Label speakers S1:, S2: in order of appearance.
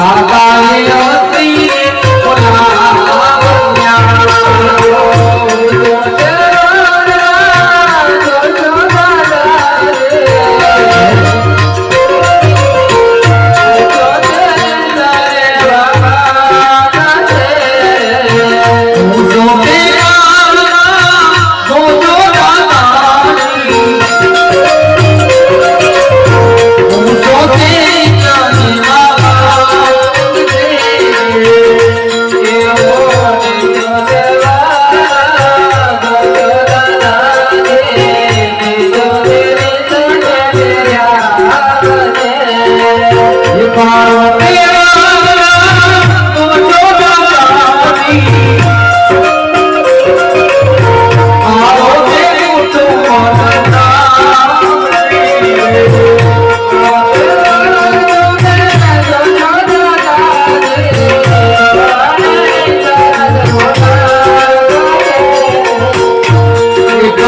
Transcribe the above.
S1: Bye-bye.
S2: Bye.